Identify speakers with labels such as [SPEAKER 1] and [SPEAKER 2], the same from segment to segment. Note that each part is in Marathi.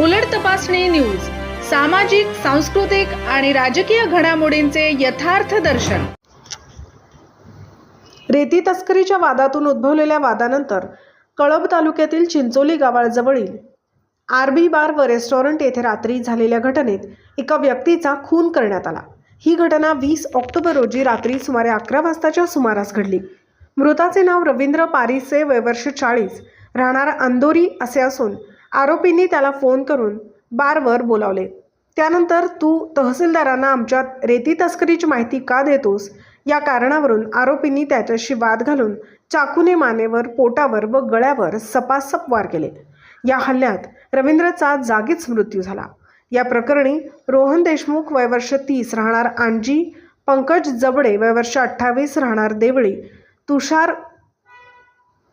[SPEAKER 1] उलट तपासणी न्यूज सामाजिक सांस्कृतिक आणि राजकीय घडामोडींचे यथार्थ दर्शन.
[SPEAKER 2] रेती तस्करीच्या वादातून उद्भवलेल्या वादानंतर कळब तालुक्यातील चिंचोली गावाजवळील आर बी बार व रेस्टॉरंट येथे रात्री झालेल्या घटनेत एका व्यक्तीचा खून करण्यात आला. ही घटना वीस ऑक्टोबर रोजी रात्री सुमारे अकरा वाजताच्या सुमारास घडली. मृताचे नाव रवींद्र पारिसे वयवर्ष चाळीस राहणार अंदोरी असे असून आरोपींनी त्याला फोन करून बारवर बोलावले. त्यानंतर तू तहसीलदारांना आमच्या रेती तस्करीची माहिती का देतोस? या कारणावरून आरोपींनी त्याच्याशी वाद घालून चाकूने मानेवर पोटावर व गळ्यावर सपासप वार केले. या हल्ल्यात रवींद्रचा जागीच मृत्यू झाला. या प्रकरणी रोहन देशमुख वयवर्ष तीस राहणार आणजी पंकज जबडे वयवर्ष अठ्ठावीस राहणार देवळी तुषार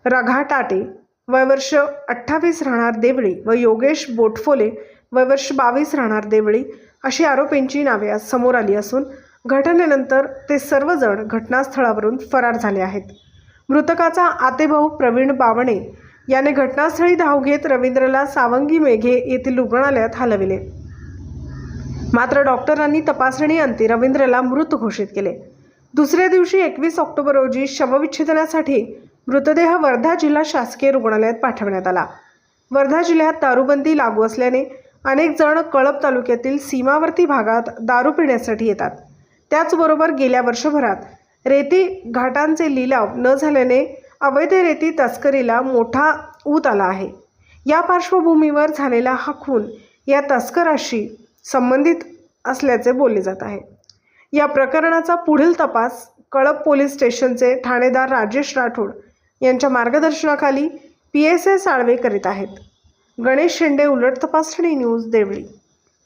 [SPEAKER 2] रघाटाटे वयवर्ष अठ्ठावीस राहणार देवळी व योगेश बोटफोले वयवर्ष बावीस राहणार देवळी अशी आरोपींची नावे आज समोर आली असून घटनेनंतर ते सर्वजण घटनास्थळावरून फरार झाले आहेत. मृतकाचा आतेभाऊ प्रवीण बावणे याने घटनास्थळी धाव घेत रवींद्रला सावंगी मेघे येथील रुग्णालयात हलविले. मात्र डॉक्टरांनी तपासणी अंती रवींद्रला मृत घोषित केले. दुसऱ्या दिवशी एकवीस ऑक्टोबर रोजी शवविच्छेदनासाठी मृतदेह वर्धा जिल्हा शासकीय रुग्णालयात पाठवण्यात आला. वर्धा जिल्ह्यात दारूबंदी लागू असल्याने अनेक जण कळंब तालुक्यातील सीमावर्ती भागात दारू पिण्यासाठी येतात. त्याचबरोबर गेल्या वर्षभरात रेती घाटांचे लिलाव न झाल्याने अवैध रेती तस्करीला मोठा ऊत आला आहे. या पार्श्वभूमीवर झालेला हा खून या तस्कराशी संबंधित असल्याचे बोलले जात आहे. या प्रकरणाचा पुढील तपास कळब पोलीस स्टेशनचे ठाणेदार राजेश राठोड यांच्या मार्गदर्शनाखाली पी एस ए साळवे करीत आहेत. गणेश शेंडे उलट तपासणी न्यूज देवळी.